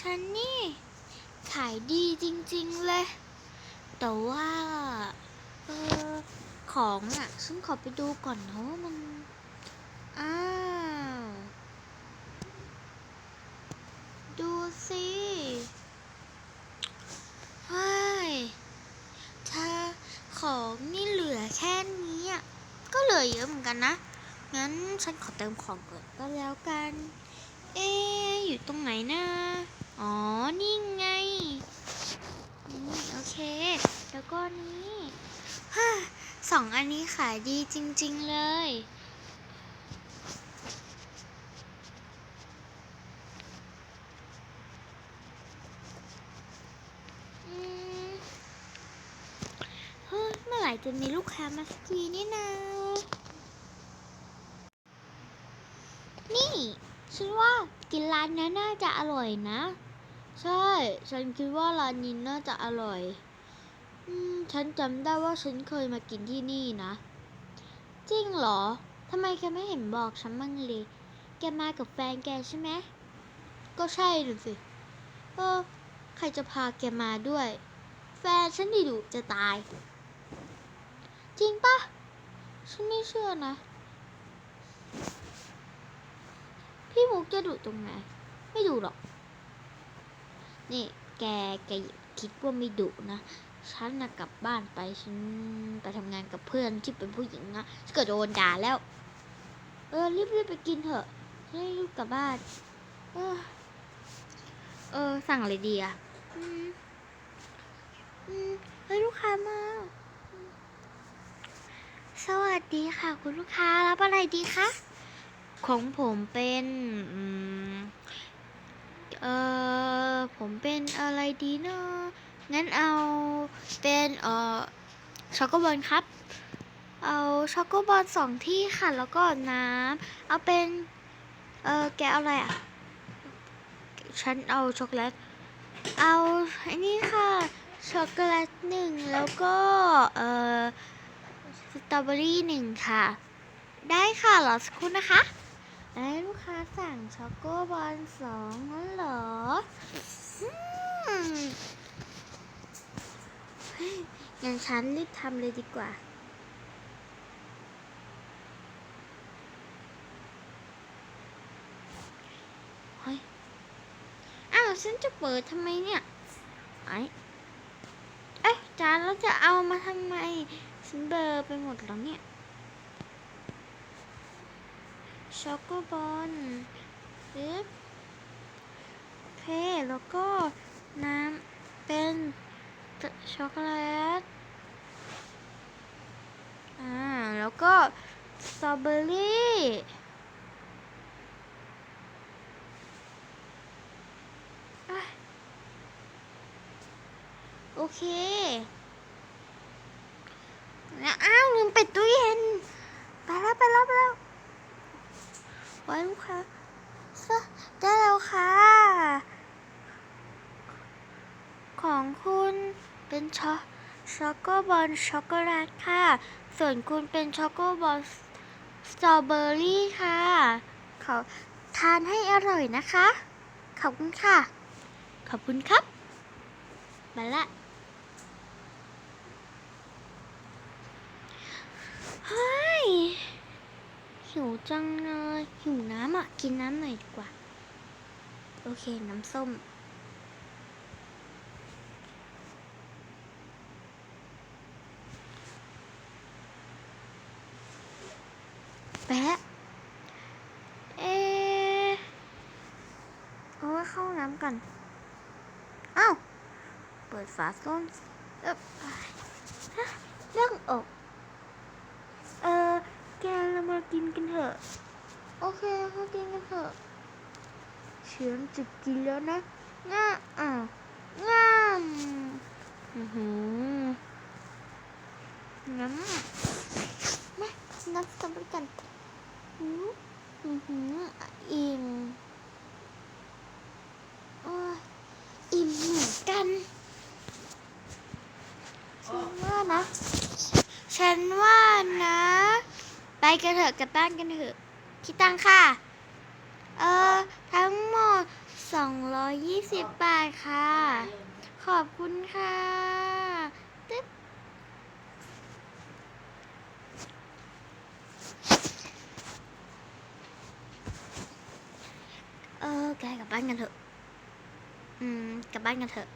ฉันนี่ ขายดีจริงๆเลย แต่ว่าเออของอะฉันขอไปดูก่อนนะว่ามัน อ้าว ดูสิเฮ้ยถ้าของนี่เหลือแค่นี้อะ ก็เหลือเยอะเหมือนกันนะ งั้นฉันขอเติมของก่อนก็แล้วกัน เอ๊อยู่ตรงไหนนะ อ๋อ นี่ไง นี่โอเค แล้วก็นี้ฮ่าสองอันนี้ขายดีจริง ๆ เลยเฮ้ยเมื่อไหร่จะมีลูกค้ามาสักทีนี่นา นี่ ฉันว่า กินร้านนี้น่าจะอร่อยนะ ใช่ ฉันคิดว่าร้านนี้น่าจะอร่อยอืมฉันจำได้ว่าฉันเคยมากินที่นี่นะ จริงเหรอทำไมแกไม่เห็นบอกฉันบ้างเลยแกมากับแฟนแกใช่ไหมก็ใช่น่สิเออใครจะพาแกมาด้วย แฟนฉันดีดุจะตาย จริงปะฉันไม่เชื่อนะ พี่มุกจะดุตรงไหน ไม่ดุหรอก นี่แกแกคิดว่าไม่ดุนะ ฉันนะกลับบ้านไปฉันไปทำงานกับเพื่อนที่เป็นผู้หญิงนะฉันก็โดนด่าแล้ว เออรีบๆไปกินเถอะจะได้รีบกลับบ้าน เออ เออ สั่งอะไรดีอะอืมอืมเฮ้ยลูกค้ามาสวัสดีค่ะ คุณลูกค้ารับอะไรดีคะ ของผมเป็นเออผมเป็นอะไรดีเนาะงั้นเอาเป็นเออช็อกโกบอลครับ เอาช็อกโกบอลสองที่ค่ะ แล้วก็น้ำเอาเป็น เออแกเอาอะไรอะ ฉันเอาช็อกโกแลต เอาอันนี้ค่ะ ช็อกโกแลตหนึ่งแล้วก็ เออสตรอเบอรี่หนึ่งค่ะ ได้ค่ะรอสักครู่นะคะ แล้ลูกค้าสั่งช็อกโกบอลสองนั่นเหรอฮ้ยงั้นฉันรีบทำเลยดีกว่า เฮ้ย อ้าว ฉันจะเปิดทำไมเนี่ย ไอ้เอ๊ะจานแล้วจะเอามาทำไม ฉันเบอร์ไปหมดแล้วเนี่ย ช็อกโกบอลปึ๊บเคแล้วก็น้ำเป็นช็อกโกแลต อ่า แล้วก็สตรอเบอรี่อโอเค แล้วอ้าวลืมปิดตู้เย็น ไปแล้วไปแล้วไปแล้ว ไว้ลูกค้าได้แล้วค่ะ ของคุณเป็นช็อกช็อกโกบอลช็อกโกแลตค่ะ ส่วนคุณเป็นช็อกโกบอลสตรอเบอรี่ค่ะ ขอทานให้อร่อยนะคะ ขอบคุณค่ะ ขอบคุณครับ มาละเฮ้ย หิวจังเลยหิวน้ำอะ กินน้ำหน่อยดีกว่า โอเค น้ำส้ม แปะเอเอาไว้เข้าน้ำกันเอ้า เปิดฝาส้มเอ๊ะฮะเรื่องอกออก เรามากินกันเถอะ โอเคมากินกันเถอะเชื่อมจะกินแล้วนะง่าอะง่ามอือหือน้ำมาน้ำสตรอเบอรี่กันอืออือหืออิ่มโอ้ยอิ่มเหมือนกันฉันว่านะฉันว่านะ ไปกันเถอะกลับบ้านกันเถอะคิดตังค่ะ เออทั้งหมด 220ค่ะ ขอบคุณค่ะตึ๊บเออแกกลับบ้านกันเถอะ อืม กลับบ้านกันเถอะ